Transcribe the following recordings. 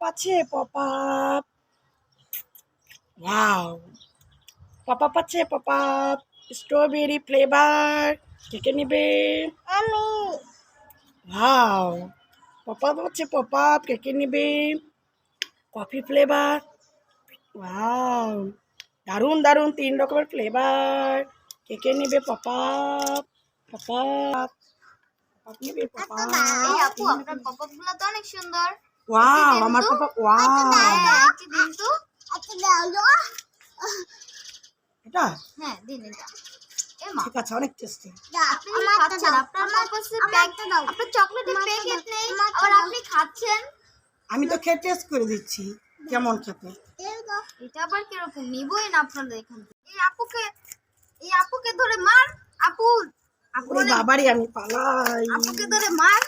আছে পপাপ ওয়াও পপাপ আছে পপাপ strawberry flavour কে কে নেবে? আমি। ওয়াও পপাপ আছে পপাপ কে কে নেবে? কফি ফ্লেভার ওয়াও দারুণ দারুণ। তিন রকমের ফ্লেভার কে কে নেবে পপাপ পপাপ পপাপ নেবে এই পপাপ আপু আপনার পপআপগুলো তো অনেক সুন্দর। ওয়াও আমার ওয়াও হ্যাঁ দিন তো আচ্ছা দাও এটা? হ্যাঁ দিন এটা। ঠিক আছে অনেক টেস্টি খাচ্ছেন আপনার পাপাসে আপনার চকলেটের প্যাকেট নেই আবার আপনি খাচ্ছেন। আমি তো খেয়ে টেস্ট করে দিচ্ছি কেমন খেতে? এটা আবার কীরকম? নিবই না আপনাদের এখান থেকে। এই আপুকে এই আপুকে ধরে মার আপু। আপু বাবারই আমি পালাই। আপুকে ধরে মার।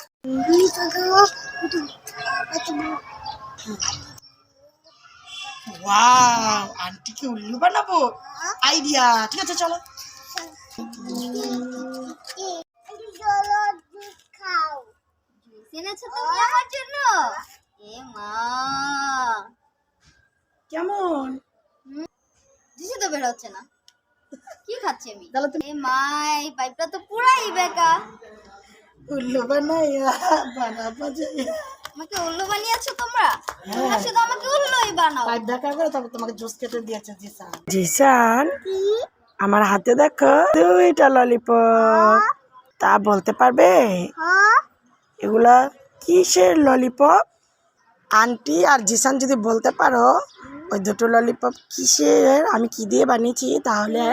ওয়াও আন্টিকে উল্লু বানাবো আইডিয়া ঠিক আছে চলো কেমন? দিশে তো বের হচ্ছে না। কি খাচ্ছি আমি? তাহলে তুমি এ মা এই পাইপটা তো পুরাই বেকা উল্লু বানাইয়া বানাবো যে। আমাকে উল্লু বানিয়েছো তোমরা? হ্যাঁ। তোমরা শুধু আমাকে উল্লুই বানাও। পাইপ দেখা করে তবে তোমাকে জুস কেটে দিয়েছে জিসান। জিসান? আমার হাতে দেখো দুইটা ললিপপ। তা বলতে পারবে? এগুলা কিসের ললিপপ? আন্টি আর জিসান যদি বলতে পারো ওই দুটো ললিপপ কিসের? আমি কি দিয়ে বানিয়েছি? তাহলে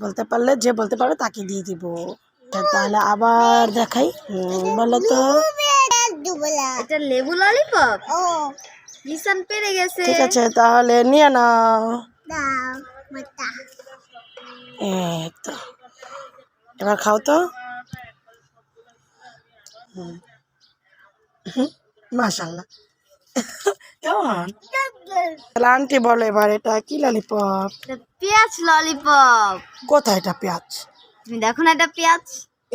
বলতে পারলে যে বলতে পারবে তাকে দিয়ে দিব। তাহলে আবার দেখাই। হুম, বলো তো। এটা লেবু ললিপপ? নিশান পেরে গেছে। ঠিক আছে তাহলে নিয়ে নাও। তো এবার খাও তো। মাশাল্লাহ কেমন? তাহলে আন্টি বলো এবার এটা কি ললিপপ? পেঁয়াজ ললিপপ। কোথায় এটা পেঁয়াজ? তুমি দেখো না এটা পেঁয়াজ?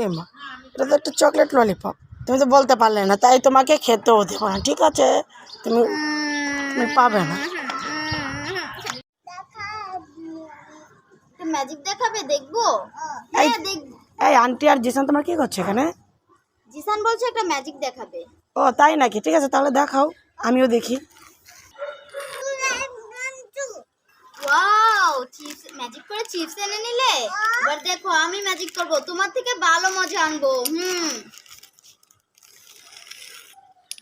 এ মা এটা তো একটা চকলেট ললিপপ। তুমি তো বলতে পারলে না তাই তোমাকে খেতেও দেবো না ঠিক আছে? তুমি তুমি পাবে না। ম্যাজিক দেখাবে দেখব? এই- হ্যাঁ এই আন্টি আর জিসান তোমার কি করছে এখানে? জিসান বলছে একটা ম্যাজিক দেখাবে। ও তাই নাকি? ঠিক আছে তাহলে দেখাও আমিও দেখি। ওয়াও চিপস ম্যাজিক করে চিপস এনে নিলে? এবার দেখো আমি ম্যাজিক করব। তোমার থেকে ভালো মজা আনব হুম।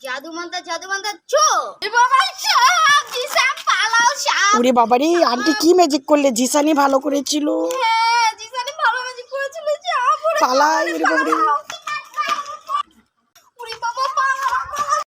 জাদু মন্ত্র জাদু মন্ত্র চো বাবা জিসান পালাও উরে বাবারি আন্টি কি ম্যাজিক করলে? জিসানি ভালো করেছিল। হ্যাঁ জিসানি ভালো ম্যাজিক করেছিল সাপ পালাই